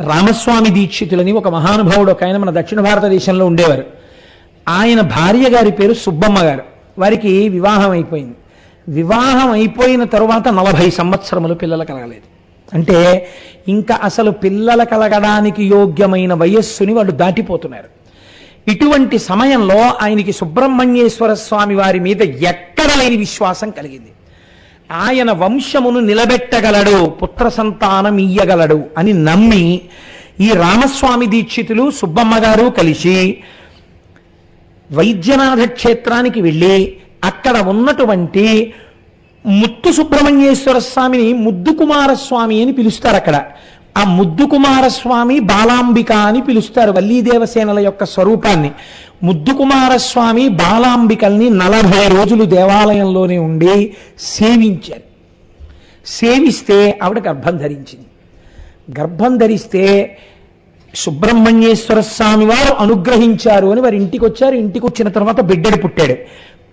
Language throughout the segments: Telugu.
రామస్వామి దీక్షితులని ఒక మహానుభావుడు ఒక ఆయన మన దక్షిణ భారతదేశంలో ఉండేవారు. ఆయన భార్య గారి పేరు సుబ్బమ్మ గారు. వారికి వివాహం అయిపోయింది. వివాహం అయిపోయిన తరువాత నలభై సంవత్సరములు పిల్లలు కలగలేదు. అంటే ఇంకా అసలు పిల్లల కలగడానికి యోగ్యమైన వయస్సుని వాళ్ళు దాటిపోతున్నారు. ఇటువంటి సమయంలో ఆయనకి సుబ్రహ్మణ్యేశ్వర స్వామి వారి మీద ఎక్కడ లేని విశ్వాసం కలిగింది. ఆయన వంశమును నిలబెట్టగలడు పుత్ర సంతానం ఇయ్యగలడు అని నమ్మి ఈ రామస్వామి దీక్షితులు సుబ్బమ్మ గారు కలిసి వైద్యనాథ క్షేత్రానికి వెళ్ళి అక్కడ ఉన్నటువంటి ముత్తు సుబ్రహ్మణ్యేశ్వర స్వామిని ముద్దు కుమారస్వామి అని పిలుస్తారు అక్కడ. ఆ ముద్దు కుమారస్వామి బాలాంబిక అని పిలుస్తారు వల్లీ దేవసేనల యొక్క స్వరూపాన్ని. ముద్దుకుమారస్వామి బాలాంబికల్ని నలభై రోజులు దేవాలయంలోనే ఉండి సేవించారు. సేవిస్తే ఆవిడ గర్భం ధరించింది. గర్భం ధరిస్తే సుబ్రహ్మణ్యేశ్వర స్వామి వారు అనుగ్రహించారు అని వారి ఇంటికి వచ్చారు. ఇంటికి వచ్చిన తర్వాత బిడ్డడు పుట్టాడు.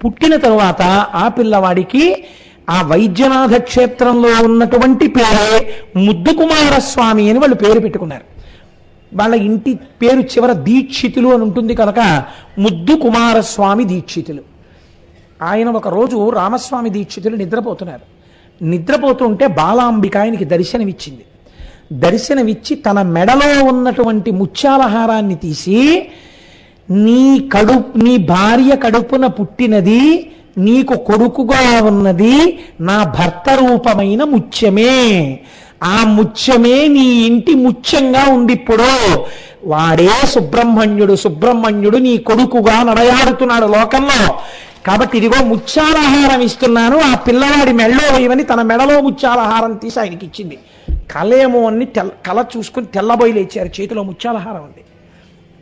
పుట్టిన తర్వాత ఆ పిల్లవాడికి ఆ వైద్యనాథ క్షేత్రంలో ఉన్నటువంటి పేరే ముద్దుకుమారస్వామి అని వాళ్ళు పేరు పెట్టుకున్నారు. వాళ్ళ ఇంటి పేరు చివర దీక్షితులు అని ఉంటుంది కనుక ముద్దు కుమారస్వామి దీక్షితులు. ఆయన ఒక రోజు రామస్వామి దీక్షితులు నిద్రపోతున్నారు. నిద్రపోతుంటే బాలాంబిక ఆయనకి దర్శనమిచ్చింది. దర్శనమిచ్చి తన మెడలో ఉన్నటువంటి ముత్యాలహారాన్ని తీసి నీ కడు నీ భార్య కడుపున పుట్టినది నీకు కొడుకుగా ఉన్నది నా భర్త రూపమైన ముత్యమే. ఆ ముత్యమే నీ ఇంటి ముత్యంగా ఉంది ఇప్పుడు వాడే సుబ్రహ్మణ్యుడు సుబ్రహ్మణ్యుడు నీ కొడుకుగా నడయాడుతున్నాడు లోకంలో. కాబట్టి ఇదిగో ముత్యాలహారం ఇస్తున్నాను ఆ పిల్లవాడి మెడలో వేయమని తన మెడలో ముత్యాలహారం తీసి ఆయనకి ఇచ్చింది. కలేమో అని తెల్ల కల చూసుకుని తెల్లబోయి లేచారు చేతిలో ముత్యాలహారం ఉంది.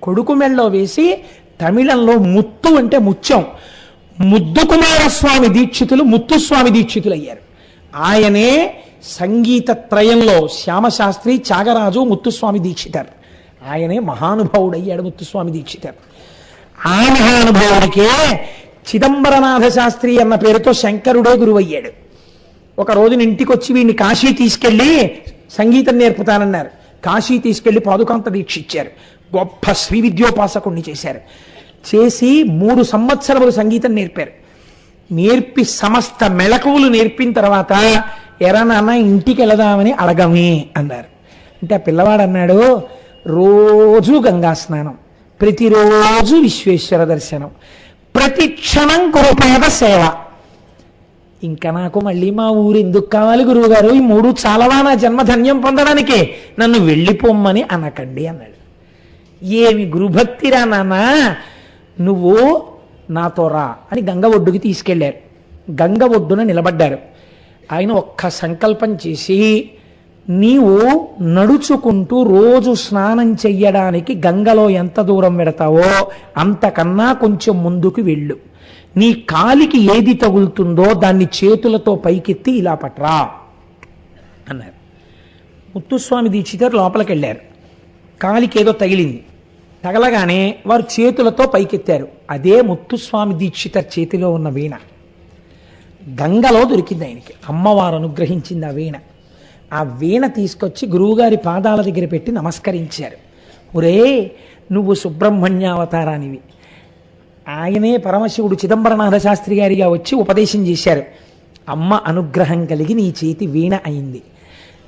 కొడుకు మెడలో వేసి తమిళంలో ముత్తు అంటే ముత్యం. ముద్దు కుమారస్వామి దీక్షితులు ముత్తుస్వామి దీక్షితులు అయ్యారు ఆయనే సంగీత త్రయంలో శ్యామశాస్త్రి త్యాగరాజు ముత్తుస్వామి దీక్షితారు. ఆయనే మహానుభావుడయ్యాడు ముత్తుస్వామి దీక్షితారు. ఆ మహానుభావుడికే చిదంబరనాథ శాస్త్రి అన్న పేరుతో శంకరుడే గురువయ్యాడు. ఒక రోజున ఇంటికి వచ్చి వీడిని కాశీ తీసుకెళ్ళి సంగీతం నేర్పుతానన్నారు. కాశీ తీసుకెళ్ళి పాదుకాంత దీక్ష ఇచ్చారు గొప్ప శ్రీ విద్యోపాసకుణ్ణి చేశారు. చేసి మూడు సంవత్సరములు సంగీతం నేర్పారు. నేర్పి సమస్త మెళకువలు నేర్పిన తర్వాత ఎరా నాన్న ఇంటికి వెళదామని అడగమే అన్నారు. అంటే ఆ పిల్లవాడు అన్నాడు రోజు గంగా స్నానం ప్రతిరోజు విశ్వేశ్వర దర్శనం ప్రతి క్షణం గురుపాద సేవ. ఇంకా నాకు మళ్ళీ మా ఊరు ఎందుకు కావాలి గురువుగారు? ఈ మూడు చాలవా నా జన్మధన్యం పొందడానికి? నన్ను వెళ్ళిపోమ్మని అనకండి అన్నాడు. ఏమి గురుభక్తిరా నాన్న? నువ్వు నాతో రా అని గంగ ఒడ్డుకి తీసుకెళ్ళారు గంగ ఒడ్డున నిలబడ్డారు. ఆయన ఒక్క సంకల్పం చేసి నీవు నడుచుకుంటూ రోజు స్నానం చెయ్యడానికి గంగలో ఎంత దూరం పెడతావో అంతకన్నా కొంచెం ముందుకు వెళ్ళు. నీ కాలికి ఏది తగులుతుందో దాన్ని చేతులతో పైకెత్తి ఇలా పట్రా అన్నారు. ముత్తుస్వామి దీక్షితారు లోపలికి వెళ్ళారు కాలికి ఏదో తగిలింది. తగలగానే వారు చేతులతో పైకెత్తారు. అదే ముత్తుస్వామి దీక్షితర్ చేతిలో ఉన్న వీణ. గంగలో దొరికింది ఆయనకి. అమ్మవారు అనుగ్రహించింది ఆ వీణ. ఆ వీణ తీసుకొచ్చి గురువుగారి పాదాల దగ్గర పెట్టి నమస్కరించారు. ఒరే నువ్వు సుబ్రహ్మణ్యావతారానివి. ఆయనే పరమశివుడు చిదంబరనాథ శాస్త్రి గారిగా వచ్చి ఉపదేశం చేశారు. అమ్మ అనుగ్రహం కలిగి నీ చేతి వీణ అయింది.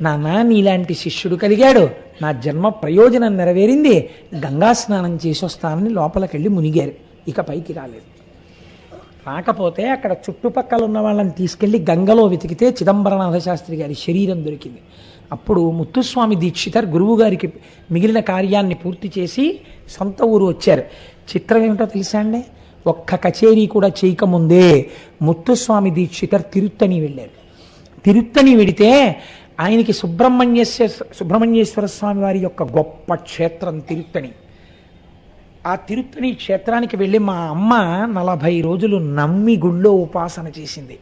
నాన్న నీలాంటి శిష్యుడు కలిగాడు. నా జన్మ ప్రయోజనం నెరవేరింది. గంగా స్నానం చేసి వస్తానని లోపలికెళ్ళి మునిగారు. ఇక పైకి రాలేదు. రాకపోతే అక్కడ చుట్టుపక్కల ఉన్న వాళ్ళని తీసుకెళ్ళి గంగలో వెతికితే చిదంబరనాథ శాస్త్రి గారి శరీరం దొరికింది. అప్పుడు ముత్తుస్వామి దీక్షితర్ గురువు గారికి మిగిలిన కార్యాన్ని పూర్తి చేసి సొంత ఊరు వచ్చారు. చిత్రం ఏమిటో తెలుసా అండి? ఒక్క కచేరీ కూడా చేయకముందే ముత్తుస్వామి దీక్షితర్ తిరుత్తని వెళ్ళారు. తిరుత్తని వెడితే ఆయనకి సుబ్రహ్మణ్యేశ్వర సుబ్రహ్మణ్యేశ్వర స్వామి వారి యొక్క గొప్ప క్షేత్రం తిరుత్తని ఆ తిరుత్తని క్షేత్రానికి వెళ్ళి మా అమ్మ నలభై రోజులు నమ్మి గుళ్ళో ఉపాసన చేసింది.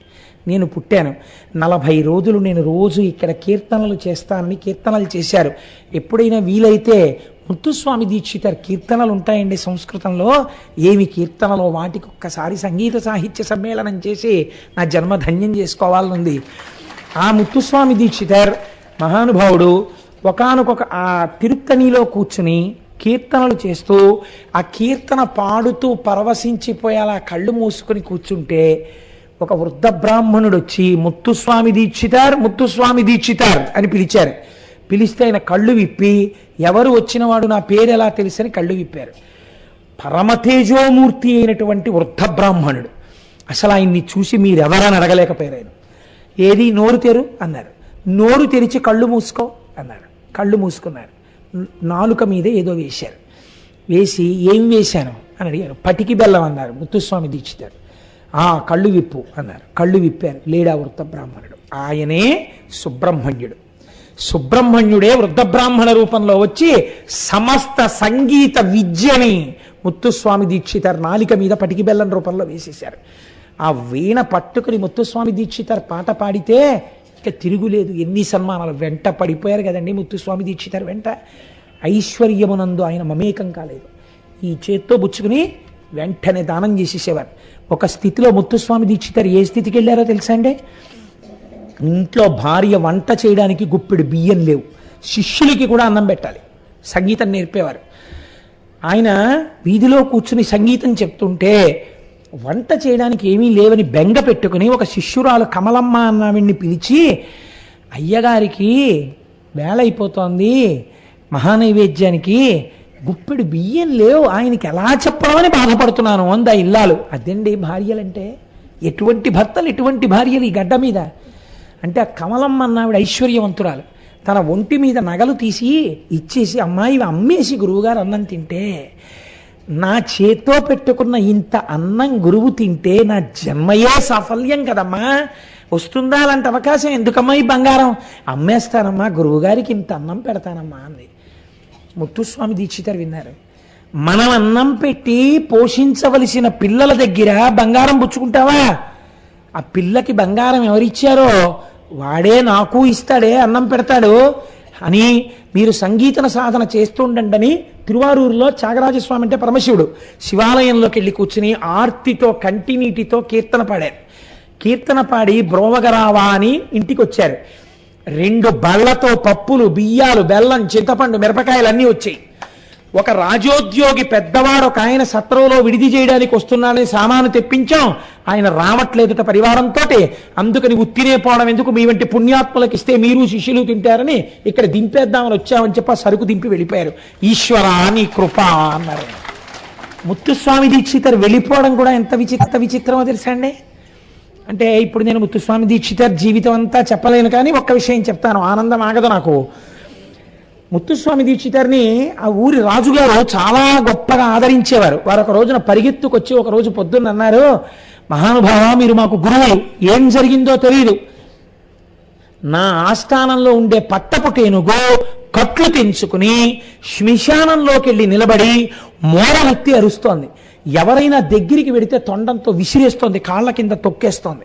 నేను పుట్టాను. నలభై రోజులు నేను రోజు ఇక్కడ కీర్తనలు చేస్తానని కీర్తనలు చేశారు. ఎప్పుడైనా వీలైతే ముత్తుస్వామి దీక్షితర్ కీర్తనలు ఉంటాయండి సంస్కృతంలో. ఏమి కీర్తనలో? వాటికి ఒక్కసారి సంగీత సాహిత్య సమ్మేళనం చేసి నా జన్మ ధన్యం చేసుకోవాలనుంది. ఆ ముత్తుస్వామి దీక్షితర్ మహానుభావుడు ఒకానొక ఆ తిరుత్తనిలో కూర్చుని కీర్తనలు చేస్తూ ఆ కీర్తన పాడుతూ పరవశించిపోయేలా కళ్ళు మూసుకొని కూర్చుంటే ఒక వృద్ధ బ్రాహ్మణుడు వచ్చి ముత్తుస్వామి దీక్షితార్ ముత్తుస్వామి దీక్షితార్ అని పిలిచారు. పిలిస్తే ఆయన కళ్ళు విప్పి ఎవరు వచ్చినవాడు నా పేరు ఎలా తెలుసని కళ్ళు విప్పారు. పరమతేజోమూర్తి అయినటువంటి వృద్ధ బ్రాహ్మణుడు. అసలు ఆయన్ని చూసి మీరెవరని అడగలేకపోయారు. ఆయన ఏది నోరు తెరు? అన్నారు. నోరు తెరిచి కళ్ళు మూసుకో అన్నారు. కళ్ళు మూసుకున్నారు. నాలుక మీద ఏదో వేశారు. వేసి ఏం వేశాను? అని అడిగారు. పటికి బెల్లం అన్నారు. ముత్తుస్వామి దీక్షితారు. ఆ కళ్ళు విప్పు అన్నారు. కళ్ళు విప్పారు. లేడా వృత్త బ్రాహ్మణుడు. ఆయనే సుబ్రహ్మణ్యుడు. సుబ్రహ్మణ్యుడే వృద్ధ బ్రాహ్మణ రూపంలో వచ్చి సమస్త సంగీత విద్యని ముత్తుస్వామి దీక్షితార్ నాలిక మీద పటికి బెల్లం రూపంలో వేసేశారు. ఆ వీణ పట్టుకుని ముత్తుస్వామి దీక్షితార్ పాట పాడితే ఇక తిరుగులేదు. ఎన్ని సన్మానాలు? వెంట పడిపోయారు కదండి ముత్తుస్వామి దీక్షితారు. వెంట ఐశ్వర్యమునందు ఆయన మమేకం కాలేదు. ఈ చేత్తో బుచ్చుకుని వెంటనే దానం చేసేసేవారు. ఒక స్థితిలో ముత్తుస్వామి దీక్షితారు ఏ స్థితికి వెళ్ళారో తెలుసా అండి? ఇంట్లో భార్య వంట చేయడానికి గుప్పెడు బియ్యం లేవు. శిష్యులకి కూడా అన్నం పెట్టాలి. సంగీతం నేర్పేవారు. ఆయన వీధిలో కూర్చుని సంగీతం చెప్తుంటే వంట చేయడానికి ఏమీ లేవని బెంగ పెట్టుకుని ఒక శిష్యురాలు కమలమ్మ అన్నావిడ్ని పిలిచి అయ్యగారికి వేళ అయిపోతోంది మహానైవేద్యానికి గుప్పెడు బియ్యం లేవు. ఆయనకి ఎలా చెప్పడమని బాధపడుతున్నాను అందా ఇల్లాలు. అదండి భార్యలంటే? ఎటువంటి భర్తలు? ఎటువంటి భార్యలు ఈ గడ్డ మీద? అంటే ఆ కమలమ్మ అన్నావిడ ఐశ్వర్యవంతురాలు. తన ఒంటి మీద నగలు తీసి ఇచ్చేసి అమ్మాయి అమ్మేసి గురువుగారు అన్నం తింటే నా చేత్తో పెట్టుకున్న ఇంత అన్నం గురువు తింటే నా జన్మయే సాఫల్యం కదమ్మా. వస్తుందా అలాంటి అవకాశం? ఎందుకమ్మా ఈ బంగారం? అమ్మేస్తానమ్మా గురువుగారికి ఇంత అన్నం పెడతానమ్మా అంది. ముత్తుస్వామి దీక్షితారు విన్నారు. మనం అన్నం పెట్టి పోషించవలసిన పిల్లల దగ్గర బంగారం పుచ్చుకుంటావా? ఆ పిల్లకి బంగారం ఎవరిచ్చారో? వాడే నాకు ఇస్తాడే అన్నం పెడతాడు. అని మీరు సంగీతన సాధన చేస్తుండండి తిరువారూరులో త్యాగరాజస్వామి అంటే పరమశివుడు శివాలయంలోకి వెళ్ళి కూర్చుని ఆర్తితో కంటినీటితో కీర్తన పాడారు. కీర్తన పాడి బ్రోవగరావా అని ఇంటికి వచ్చారు రెండు బళ్ళతో పప్పులు బియ్యాలు బెల్లం చింతపండు మిరపకాయలు అన్నీ వచ్చాయి. ఒక రాజోద్యోగి పెద్దవాడు ఒక ఆయన సత్రంలో విడిది చేయడానికి వస్తున్నానని సామాను తెప్పించాం. ఆయన రావట్లేదుట పరివారంతో అందుకని ఉత్తినే పోవడం ఎందుకు? మీ వంటి పుణ్యాత్మలకు ఇస్తే మీరు శిష్యులు తింటారని ఇక్కడ దింపేద్దామని వచ్చామని చెప్పి సరుకు దింపి వెళ్ళిపోయారు. ఈశ్వర నీ కృప అన్నారు. ముత్తుస్వామి దీక్షితర్ వెళ్ళిపోవడం కూడా ఎంత విచిత్ర విచిత్రమో తెలుసా అండి? అంటే ఇప్పుడు నేను ముత్తుస్వామి దీక్షితర్ జీవితం అంతా చెప్పలేను కానీ ఒక్క విషయం చెప్తాను. ఆనందం ఆగదు నాకు. ముత్తుస్వామి దీక్షితర్ని ఆ ఊరి రాజుగారు చాలా గొప్పగా ఆదరించేవారు. వారు ఒక రోజున పరిగెత్తుకొచ్చి ఒక రోజు పొద్దున్న అన్నారు మహానుభావ మీరు మాకు గురువు. ఏం జరిగిందో తెలియదు నా ఆస్థానంలో ఉండే పట్టపు టేనుగు కట్లు తెంచుకుని శ్మశానంలోకి వెళ్ళి నిలబడి మోడలెత్తి అరుస్తోంది. ఎవరైనా దగ్గరికి వెడితే తొండంతో విసిరేస్తోంది కాళ్ళ కింద తొక్కేస్తోంది.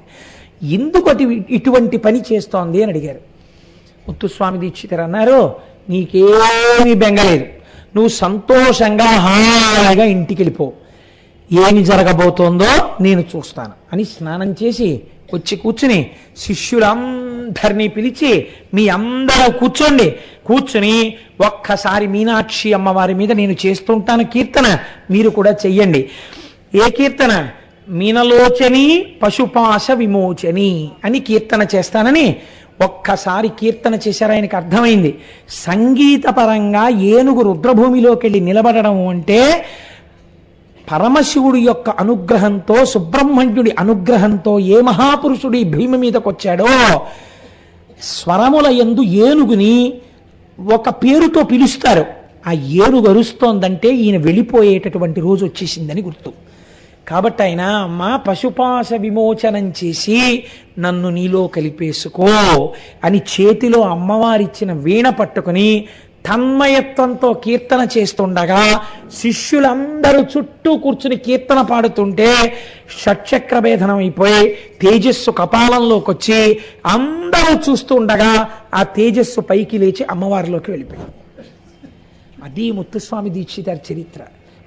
ఎందుకు అటు- ఇటువంటి పని చేస్తోంది? అని అడిగారు. ముత్తుస్వామి దీక్షితరు అన్నారు నీకేమీ బెంగలేదు. నువ్వు సంతోషంగా హాయిగా ఇంటికి వెళ్ళిపో ఏమి జరగబోతోందో నేను చూస్తాను అని స్నానం చేసి వచ్చి కూర్చుని శిష్యులందరినీ పిలిచి మీ అందరూ కూర్చోండి. కూర్చుని ఒక్కసారి మీనాక్షి అమ్మవారి మీద నేను చేస్తుంటాను కీర్తన మీరు కూడా చెయ్యండి. ఏ కీర్తన? మీనలోచని పశుపాశ విమోచని అని కీర్తన చేస్తానని ఒక్కసారి కీర్తన చేశారు ఆయనకు అర్థమైంది. సంగీతపరంగా ఏనుగు రుద్రభూమిలోకి వెళ్ళి నిలబడడం అంటే పరమశివుడి యొక్క అనుగ్రహంతో సుబ్రహ్మణ్యుడి అనుగ్రహంతో ఏ మహాపురుషుడి భీమి మీదకి వచ్చాడో స్వరముల యందు ఏనుగుని ఒక పేరుతో పిలుస్తారు. ఆ ఏనుగు అరుస్తోందంటే ఈయన వెళ్ళిపోయేటటువంటి రోజు వచ్చేసిందని గుర్తు. కాబట్టి ఆయన అమ్మ పశుపాశ విమోచనం చేసి నన్ను నీలో కలిపేసుకో అని చేతిలో అమ్మవారిచ్చిన వీణ పట్టుకుని తన్మయత్వంతో కీర్తన చేస్తుండగా శిష్యులందరూ చుట్టూ కూర్చుని కీర్తన పాడుతుంటే షట్చక్ర భేదనం అయిపోయి తేజస్సు కపాలంలోకి వచ్చి అందరూ చూస్తుండగా ఆ తేజస్సు పైకి లేచి అమ్మవారిలోకి వెళ్ళిపోయింది. అది ముత్తుస్వామి దీక్షితారి చరిత్ర.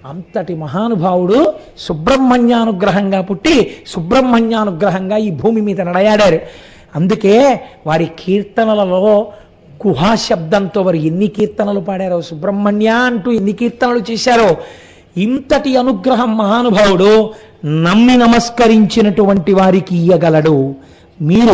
అంతటి మహానుభావుడు సుబ్రహ్మణ్యానుగ్రహంగా పుట్టి సుబ్రహ్మణ్యానుగ్రహంగా ఈ భూమి మీద నడయాడారు. అందుకే వారి కీర్తనలలో గుహా శబ్దంతో వారు ఎన్ని కీర్తనలు పాడారో సుబ్రహ్మణ్య అంటూ ఎన్ని కీర్తనలు చేశారో ఇంతటి అనుగ్రహం మహానుభావుడు నమ్మి నమస్కరించినటువంటి వారికి ఇయ్యగలడు. మీరు